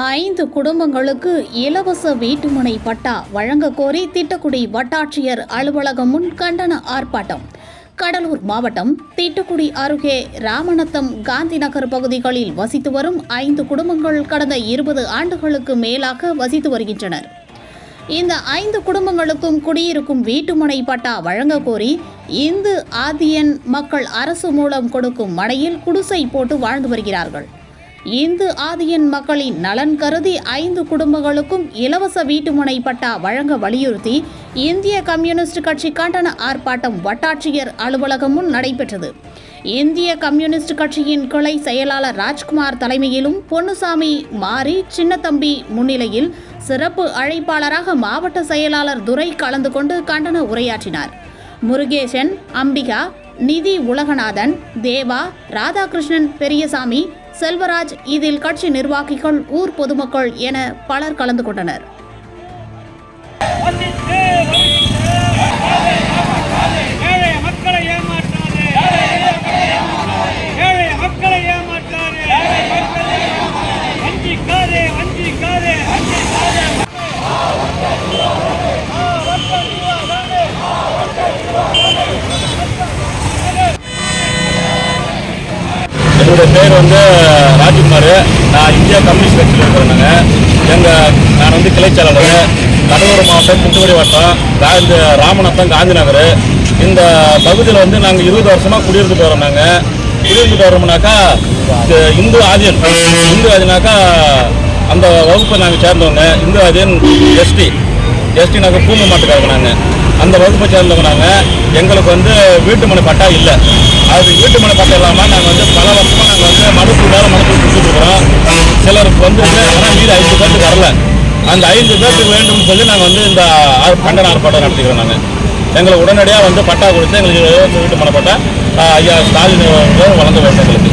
ஐந்து குடும்பங்களுக்கு இலவச வீட்டுமனை பட்டா வழங்க கோரி திட்டக்குடி வட்டாட்சியர் அலுவலகம் முன் கண்டன ஆர்ப்பாட்டம். கடலூர் மாவட்டம் திட்டுக்குடி அருகே ராமநத்தம் காந்தி நகர் பகுதிகளில் வசித்து வரும் ஐந்து குடும்பங்கள் கடந்த இருபது ஆண்டுகளுக்கு மேலாக வசித்து வருகின்றனர். இந்த ஐந்து குடும்பங்களுக்கும் குடியிருக்கும் வீட்டுமனை பட்டா வழங்க கோரி இந்து ஆதியன் மக்கள் அரசு மூலம் கொடுக்கும் மனையில் குடிசை போட்டு வாழ்ந்து வருகிறார்கள். இந்து ஆதியன் மக்களின் நலன் கருதி ஐந்து குடும்பங்களுக்கும் இலவச வீட்டுமனை பட்டா வழங்க வலியுறுத்தி இந்திய கம்யூனிஸ்ட் கட்சி கண்டன ஆர்ப்பாட்டம் வட்டாட்சியர் அலுவலகம் முன் நடைபெற்றது. இந்திய கம்யூனிஸ்ட் கட்சியின் கிளை செயலாளர் ராஜ்குமார் தலைமையிலும் பொன்னுசாமி மாரி சின்னத்தம்பி முன்னிலையில் சிறப்பு அழைப்பாளராக மாவட்ட செயலாளர் துரை கலந்து கொண்டு கண்டன உரையாற்றினார். முருகேசன் அம்பிகா நிதி உலகநாதன் தேவா ராதாகிருஷ்ணன் பெரியசாமி செல்வராஜ் இதில் கட்சி நிர்வாகிகள் ஊர் பொதுமக்கள் என பலர் கலந்து கொண்டனர். வந்தித்து, என்னுடைய பேர் வந்து ராஜ்குமார். நான் இந்தியா கம்யூனிஸ்ட் கட்சியில் இருக்கிறேன் எங்கள் நான் வந்து கிளைச்சாளர் கடலூர் மாவட்டம் தூத்துக்குடி வட்டம். இந்த ராமநாதம் காந்தி நகர் இந்த பகுதியில் வந்து நாங்கள் இருபது வருஷமாக குடியிருந்துட்டு வரோம் நாங்கள் குடியிருந்துட்டு வரோம்னாக்கா இந்து ஆதியன். இந்து ஆதினாக்கா அந்த வகுப்பை நாங்கள் சேர்ந்தவங்க. இந்து ஆதியன் எஸ்டி எஸ்டி நாங்கள் பூமி மாட்டுக்காரங்க நாங்கள் அந்த வகுப்பை சேர்ந்தவங்க நாங்கள் எங்களுக்கு வந்து வீட்டு மனை பட்டா இல்லை. அது வீட்டு மனை பட்டா இல்லாமல் நாங்கள் வந்து பல வருஷமாக நாங்கள் வந்து மனுக்கு மேலே மனுக்கு கொடுத்துட்டு சிலருக்கு வந்து ஆனால் வீடு ஐந்து பேருக்கு வரல. அந்த ஐந்து பேருக்கு வேண்டும்னு சொல்லி நாங்கள் வந்து இந்த கண்டன ஆர்ப்பாட்டம் நடத்திக்கிறோம் நாங்கள் எங்களுக்கு உடனடியாக வந்து பட்டா கொடுத்து எங்களுக்கு வீட்டு மனை பட்டா ஐயா ஸ்டாலின் வழங்க வேண்டும்